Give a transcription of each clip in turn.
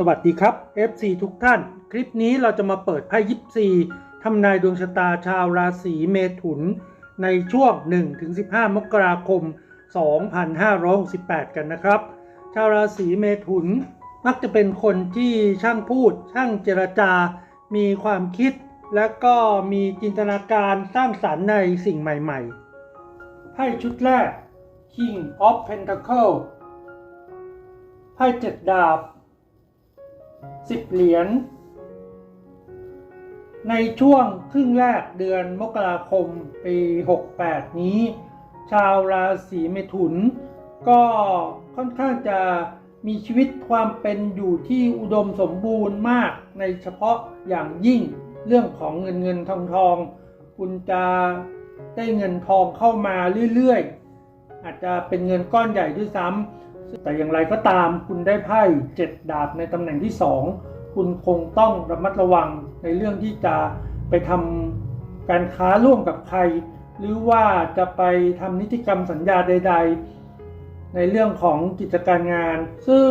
สวัสดีครับ FC ทุกท่าน คลิปนี้เราจะมาเปิดไพ่ยิปซีทำนายดวงชะตาชาวราศีเมถุน ในช่วง 1-15 มกราคม 2568 กันนะครับ ชาวราศีเมถุนมักจะเป็นคนที่ช่างพูด ช่างเจรจา มีความคิด และก็มีจินตนาการสร้างสรรค์ในสิ่งใหม่ๆ ไพ่ชุดแรก King of Pentacle ไพ่เจ็ดดาบ สิบเหรียญ ในช่วงครึ่งแรกเดือนมกราคมปี 68 นี้ ชาวราศีเมถุน ก็ค่อนข้างจะมีชีวิตความเป็นอยู่ที่อุดมสมบูรณ์มากในเฉพาะอย่างยิ่งเรื่องของเงินเงินทองทอง คุณจะได้เงินทองเข้ามาเรื่อยๆ อาจจะเป็นเงินก้อนใหญ่ด้วยซ้ำ แต่อย่างไรก็ตามคุณได้ไพ่เจ็ดดาบในตำแหน่งที่สองคุณคงต้องระมัดระวังในเรื่องที่จะไปทำการค้าร่วมกับใคร หรือว่าจะไปทำนิติกรรมสัญญาใด ๆ ในเรื่องของกิจการงาน ซึ่ง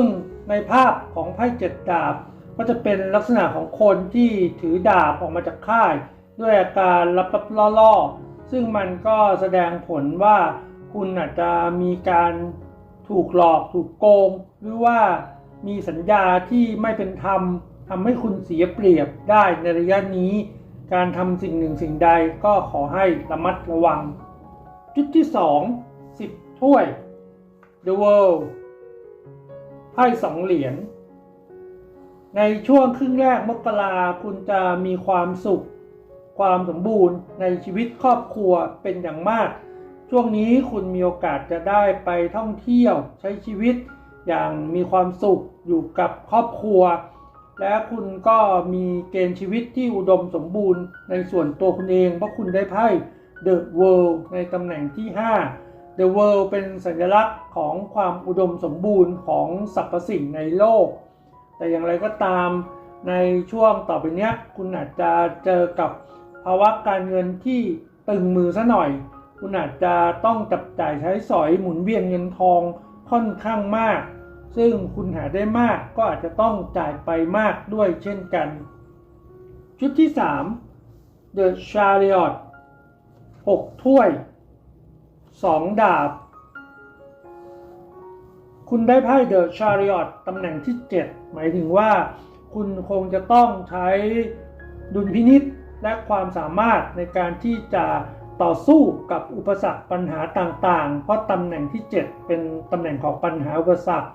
ในภาพของไพ่เจ็ดดาบ ก็จะเป็นลักษณะของคนที่ถือดาบออกมาจากค่าย ด้วยอาการรับๆล่อๆ ซึ่งมันก็แสดงผลว่าคุณอาจจะมีการ ถูกหลอกถูกโกง หรือว่ามีสัญญาที่ไม่เป็นธรรมทำให้คุณเสียเปรียบได้ในระยะนี้ การทำสิ่งหนึ่งสิ่งใดก็ขอให้ระมัดระวัง จุดที่ 2 10 ถ้วย The World ไพ่สองเหรียญในช่วงครึ่งแรกมกราคุณจะมีความสุข ความสมบูรณ์ในชีวิตครอบครัวเป็นอย่างมาก ช่วงนี้คุณมีโอกาสจะได้ไปท่องเที่ยวใช้ชีวิตอย่างมีความสุขอยู่กับครอบครัว และคุณก็มีเกณฑ์ชีวิตที่อุดมสมบูรณ์ในส่วนตัวคุณเอง เพราะคุณได้ไพ่ The World ในตำแหน่งที่ 5 The World เป็นสัญลักษณ์ของความอุดมสมบูรณ์ของสรรพสิ่งในโลก แต่อย่างไรก็ตามในช่วงต่อไปนี้คุณอาจจะเจอกับภาวะการเงินที่ตึงมือซะหน่อย คุณอาจจะต้องจับจ่ายใช้สอยหมุนเวียนเงินทองค่อนข้างมาก ซึ่งคุณหาได้มากก็อาจจะต้องจ่ายไปมากด้วยเช่นกัน ชุดที่ 3 The Chariot 6 ถ้วย 2 ดาบ คุณได้ไพ่ The Chariot ตำแหน่งที่ 7 หมายถึงว่า คุณคงจะต้องใช้ดุลพินิษและความสามารถในการที่จะ ต่อสู้กับอุปสรรคปัญหาต่างๆ เพราะตำแหน่งที่ 7 เป็นตำแหน่งของปัญหาอุปสรรค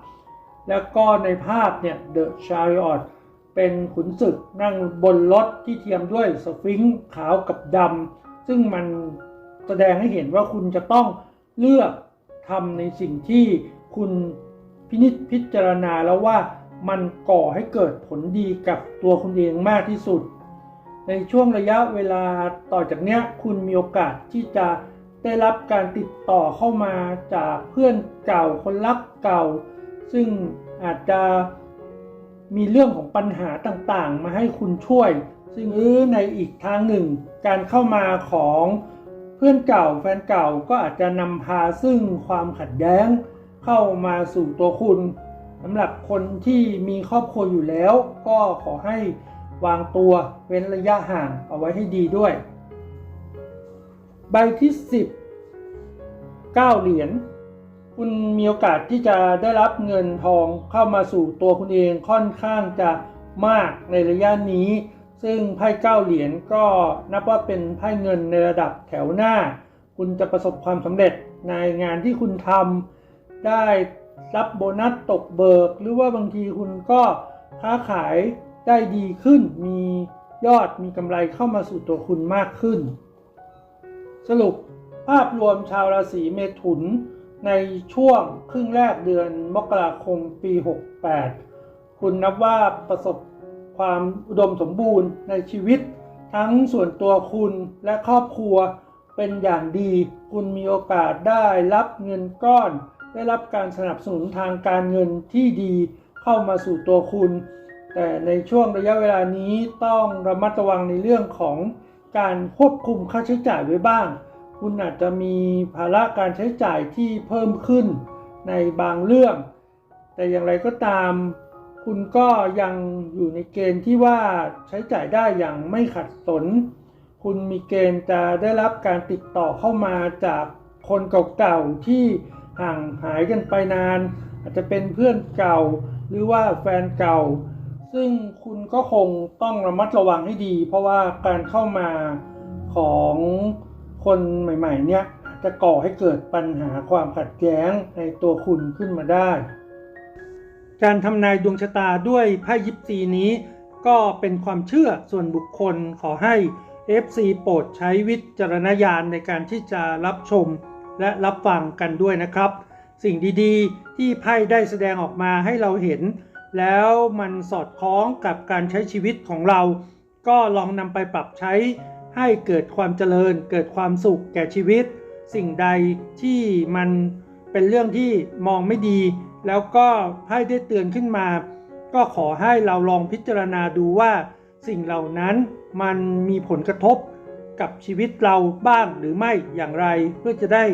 แล้วก็ในภาพเนี่ย The Chariot เป็นขุนศึกนั่งบนรถที่เทียมด้วยสฟิงค์ขาวกับดำซึ่งมันแสดงให้เห็นว่าคุณจะต้องเลือกทำในสิ่งที่คุณพินิจพิจารณาแล้วว่ามันก่อให้เกิดผลดีกับตัวคุณเองมากที่สุด ในช่วงระยะเวลาต่อจากเนี้ยคุณมีโอกาสที่จะได้รับการติดต่อเข้ามาจากเพื่อนเก่าคนรักเก่า ซึ่งอาจจะมีเรื่องของปัญหาต่างๆ มาให้คุณช่วย ซึ่งเออในอีกทางหนึ่ง การเข้ามาของเพื่อนเก่าแฟนเก่าก็อาจจะนำพาซึ่งความขัดแย้งเข้ามาสู่ตัวคุณสำหรับคนที่มีครอบครัวอยู่แล้ว ก็ขอให้ วางตัวเว้นระยะห่างเอาไว้ให้ดีด้วย ใบที่ 10 9 เหรียญคุณมีโอกาสที่จะได้รับเงินทองเข้ามาสู่ตัวคุณเองค่อนข้างจะมากในระยะนี้ ซึ่งไพ่เก้าเหรียญก็นับว่าเป็นไพ่เงินในระดับแถวหน้า คุณจะประสบความสำเร็จในงานที่คุณทำได้รับโบนัสตกเบิก หรือว่าบางทีคุณก็ค้าขาย ได้ดีขึ้น มียอดมีกำไรเข้ามาสู่ตัวคุณมากขึ้น สรุปภาพรวมชาวราศีเมถุนในช่วงครึ่งแรกเดือนมกราคมปี 68 คุณนับว่าประสบความอุดมสมบูรณ์ในชีวิต ทั้งส่วนตัวคุณและครอบครัวเป็นอย่างดี คุณมีโอกาสได้รับเงินก้อน ได้รับการสนับสนุนทางการเงินที่ดีเข้ามาสู่ตัวคุณ แต่ในช่วงระยะเวลานี้ต้องระมัดระวังในเรื่องของการควบคุมค่าใช้จ่ายไว้บ้าง คุณอาจจะมีภาระการใช้จ่ายที่เพิ่มขึ้นในบางเรื่อง แต่อย่างไรก็ตาม คุณก็ยังอยู่ในเกณฑ์ที่ว่าใช้จ่ายได้อย่างไม่ขัดสน คุณมีเกณฑ์จะได้รับการติดต่อเข้ามาจากคนเก่าๆที่ห่างหายกันไปนาน อาจจะเป็นเพื่อนเก่าหรือว่าแฟนเก่า ซึ่งคุณก็คงต้องระมัดระวังให้ดี เพราะว่าการเข้ามาของคนใหม่ๆ เนี่ยจะก่อให้เกิดปัญหาความขัดแย้งในตัวคุณขึ้นมาได้ การทำนายดวงชะตาด้วยไพ่ยิปซีนี้ ก็เป็นความเชื่อส่วนบุคคลขอให้ FC โปรดใช้วิจารณญาณในการที่จะรับชมและรับฟังกันด้วยนะครับ สิ่งดีๆ ที่ไพ่ได้แสดงออกมาให้เราเห็น แล้วมันสอดคล้องกับการใช้ชีวิตของเรา ก็ลองนำไปปรับใช้ให้เกิดความเจริญ เกิดความสุขแก่ชีวิต สิ่งใดที่มันเป็นเรื่องที่มองไม่ดี แล้วก็ไพ่ได้เตือนขึ้นมา ก็ขอให้เราลองพิจารณาดูว่า สิ่งเหล่านั้นมันมีผลกระทบกับชีวิตเราบ้างหรือไม่อย่างไรเพื่อจะได้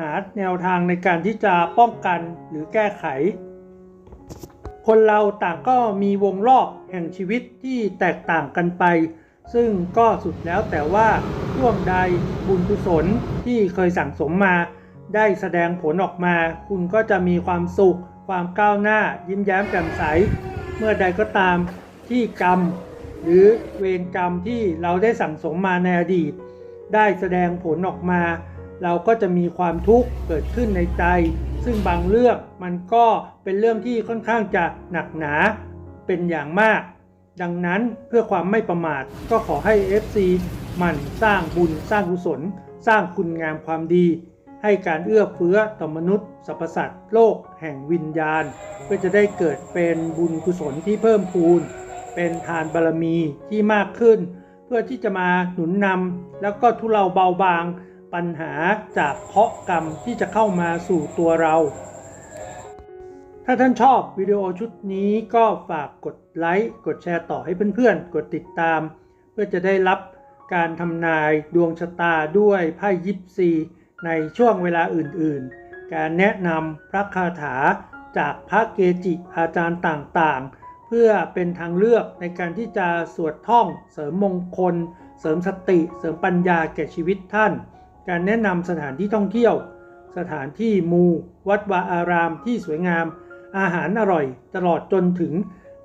หาแนวทางในการที่จะป้องกันหรือแก้ไข คนเราต่างก็มีวงรอบแห่งชีวิตที่แตกต่างกันไป ซึ่งก็สุดแล้วแต่ว่าช่วงใดบุญกุศลที่เคยสั่งสมมา ได้แสดงผลออกมา คุณก็จะมีความสุข ความก้าวหน้า ยิ้มแย้มแจ่มใส เมื่อใดก็ตามที่กรรม หรือเวรกรรมที่เราได้สั่งสมมาในอดีต ได้แสดงผลออกมา เราก็จะมีความทุกข์เกิดขึ้นในใจ ซึ่งบางเรื่องมันก็เป็นเรื่องที่ค่อนข้างจะหนักหนาเป็นอย่างมาก ดังนั้นเพื่อความไม่ประมาทก็ขอให้ FC มันสร้างบุญสร้างกุศล สร้างคุณงามความดี ให้การเอื้อเฟื้อต่อมนุษย์สรรพสัตว์โลกแห่งวิญญาณ เพื่อจะได้เกิดเป็นบุญกุศลที่เพิ่มพูน เป็นทานบารมีที่มากขึ้น เพื่อที่จะมาหนุนนำแล้วก็ทุเลาเบาบาง ปัญหาจากเคาะกรรมที่จะเข้ามาสู่ตัวเรา ถ้าท่านชอบวิดีโอชุดนี้ก็ฝากกดไลค์กดแชร์ต่อให้เพื่อนๆ กดติดตาม เพื่อจะได้รับการทำนายดวงชะตาด้วยไพ่ยิปซีในช่วงเวลาอื่นๆ การแนะนำพระคาถาจากพระเกจิอาจารย์ต่างๆ เพื่อเป็นทางเลือกในการที่จะสวดท่อง เสริมมงคล เสริมสติ เสริมปัญญาแก่ชีวิตท่าน การแนะนำสถานที่ท่องเที่ยว สถานที่มูวัดวาอารามที่สวยงาม อาหารอร่อย ตลอดจนถึง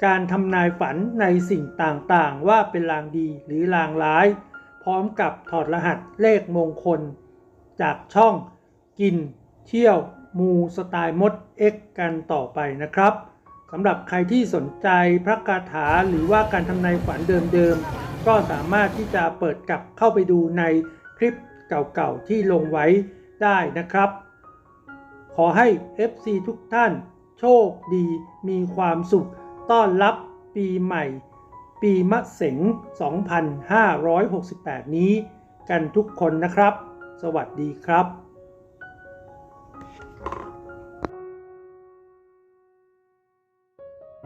การทำนายฝันในสิ่งต่างๆ ว่าเป็นลางดีหรือลางร้าย พร้อมกับถอดรหัสเลขมงคล จากช่องกิน เที่ยว มูสไตล์มด X กันต่อไปนะครับสำหรับใครที่สนใจพระคาถาหรือว่าการทำนายฝันเดิมๆ ก็สามารถที่จะเปิดกลับเข้าไปดูในคลิป เก่าๆที่ลงไว้ได้นะครับ ขอให้ FC ทุกท่านโชคดีมีความสุขต้อนรับปีใหม่ ปีมะเสง 2568 นี้ กันทุกคนนะครับ สวัสดีครับ